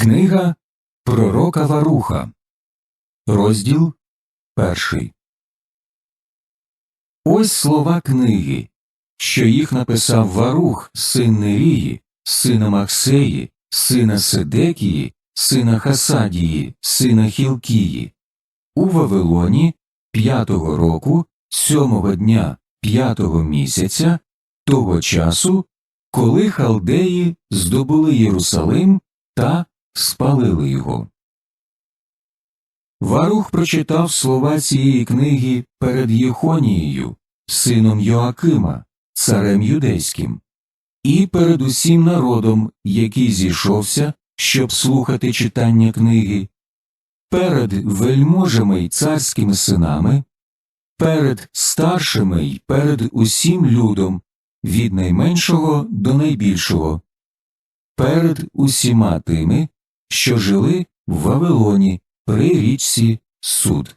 Книга Пророка Варуха, розділ перший. Ось слова книги, що їх написав Варух, син Нерії, сина Максеї, сина Седекії, сина Хасадії, сина Хілкії, у Вавилоні п'ятого року, сьомого дня п'ятого місяця, того часу, коли халдеї здобули Єрусалим та спалили його. Варух прочитав слова цієї книги перед Єхонією, сином Йоакима, царем юдейським, і перед усім народом, який зійшовся, щоб слухати читання книги, перед вельможами й царськими синами, перед старшими й перед усім людом, від найменшого до найбільшого, перед усіма тими, що жили в Вавилоні при річці суд.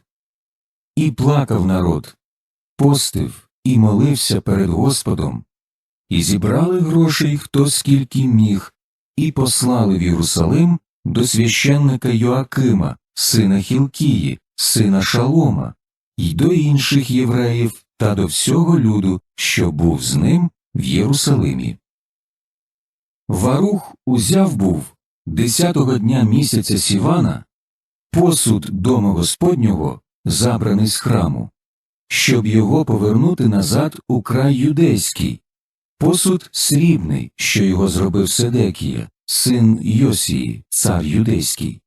І плакав народ, постив і молився перед Господом, і зібрали грошей хто скільки міг, і послали в Єрусалим до священника Йоакима, сина Хілкії, сина Шалома, й до інших євреїв та до всього люду, що був з ним в Єрусалимі. Варух узяв був десятого дня місяця Сівана посуд дому Господнього, забраний з храму, щоб його повернути назад у край юдейський, посуд срібний, що його зробив Седекія, син Йосії, цар юдейський.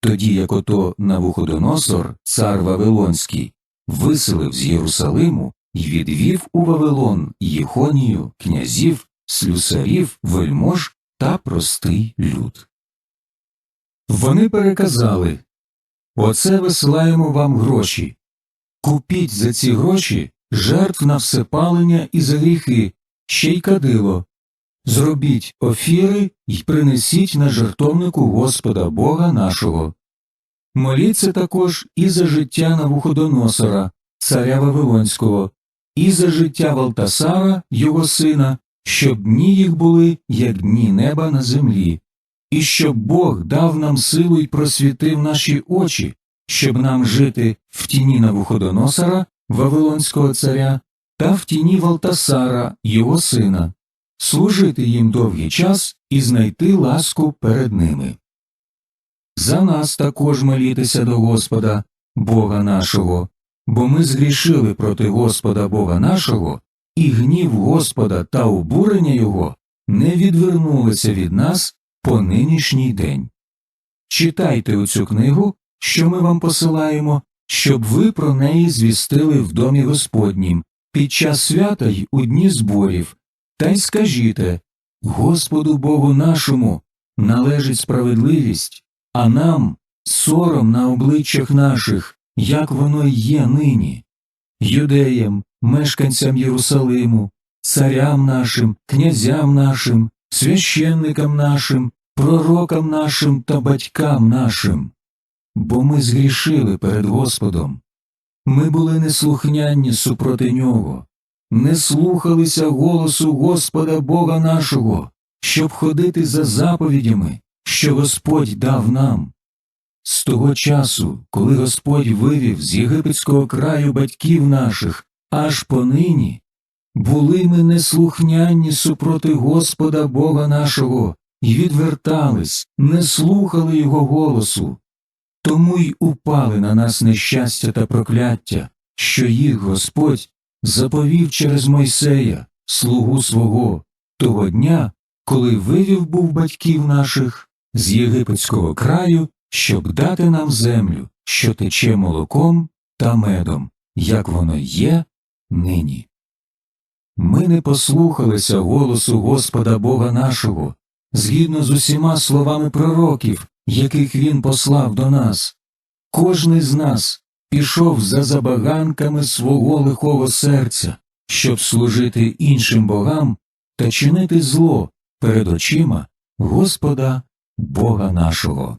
Тоді як ото Навуходоносор, цар Вавилонський, виселив з Єрусалиму і відвів у Вавилон Єхонію, князів, слюсарів, вельмож та простий люд. Вони переказали Оце висилаємо вам гроші. Купіть за ці гроші жертв на всепалення і за гріхи, ще й кадило. Зробіть офіри й принесіть на жертовнику Господа Бога нашого. Моліться також і за життя Навуходоносора, царя Вавилонського, і за життя Валтасара, його сина, щоб дні їх були, як дні неба на землі, і щоб Бог дав нам силу й просвітив наші очі, щоб нам жити в тіні Навуходоносора, Вавилонського царя, та в тіні Валтасара, його сина, служити їм довгий час і знайти ласку перед ними. За нас також молітися до Господа, Бога нашого, бо ми згрішили проти Господа Бога нашого, і гнів Господа та обурення Його не відвернулися від нас по нинішній день. Читайте оцю книгу, що ми вам посилаємо, щоб ви про неї звістили в домі Господнім під час свята й у дні зборів, та й скажіте Господу Богу нашому належить справедливість, а нам сором на обличчях наших, як воно є нині, юдеям, мешканцям Єрусалиму, царям нашим, князям нашим, священникам нашим, пророкам нашим та батькам нашим, бо ми згрішили перед Господом. Ми були неслухняні супроти нього, не слухалися голосу Господа Бога нашого, щоб ходити за заповідями, що Господь дав нам. З того часу, коли Господь вивів з єгипетського краю батьків наших, аж понині, були ми неслухняні супроти Господа Бога нашого, і відвертались, не слухали Його голосу, тому й упали на нас нещастя та прокляття, що їх Господь заповів через Мойсея, слугу свого, того дня, коли вивів був батьків наших з єгипетського краю, щоб дати нам землю, що тече молоком та медом, як воно є нині. Ми не послухалися голосу Господа Бога нашого, згідно з усіма словами пророків, яких він послав до нас. Кожний з нас пішов за забаганками свого лихого серця, щоб служити іншим богам та чинити зло перед очима Господа Бога нашого.